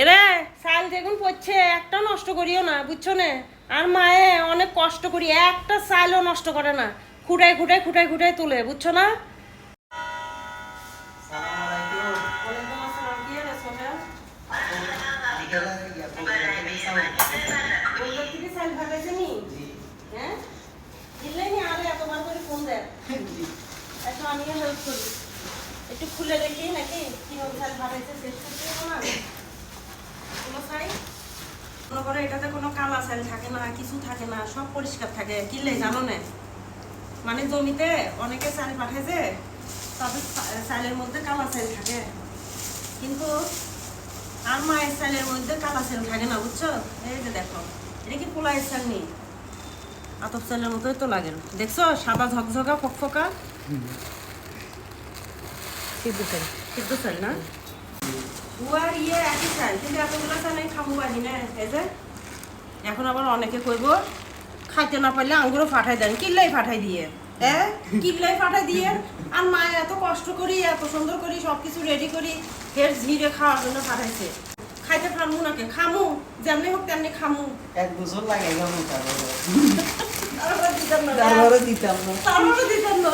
এরে চাল দেখুন পড়ছে, একটা নষ্ট করিও না, বুঝছ না? আর মায়ে অনেক কষ্ট করি, একটা চালও নষ্ট করে না। খুঁটাই খুঁটাই খুঁটাই খুঁটাই তুলে, বুঝছ না? কি একটু খুলে দেখি নাকি চাল ভাগাইছে শেষ করতে হবে না কোনো চাই মনে করো এটাতে কোনো কালা চাল থাকে না কিছু থাকে না সব পরিষ্কার থাকে। কিনলে জানো না? মানে জমিতে অনেকে চাল পাঠাইছে তবে চা- চালের মধ্যে কালা চাল থাকে। কিন্তু আর মায়ের চালের মধ্যে কালা চাল থাকে না বুঝছ? এই যে দেখো এটা কি পোলাইয়ের চাল নেই আতপ চালের মতোই তো লাগে। দেখছ? সাদা ঝকঝকা ফকফকা? সিদ্ধ চাল সিদ্ধ চাল না? উয়ার ইয়ে একই চাল কিন্তু এতগুলো চাল আমি খাব পারি না। এই যে এখন আবার অনেকে কইব খাইতে না পারলে আঙ্গুরও ফাটাই দেন কিল্লাই ফাটাই দিয়ে। হ্যাঁ কিল্লাই ফাটাই দিয়ে আর মা এত কষ্ট করি এত সুন্দর করি সব কিছু রেডি করি ফের ঝিরে খাওয়ার জন্য পাঠাইছে। খাইতে পারমু নাকি খামু যেমনি হোক তেমনি খামু। এক বছর লাগে তারপরে দিতাম না। তারপরে দিতাম না। তারপরে দিতাম না।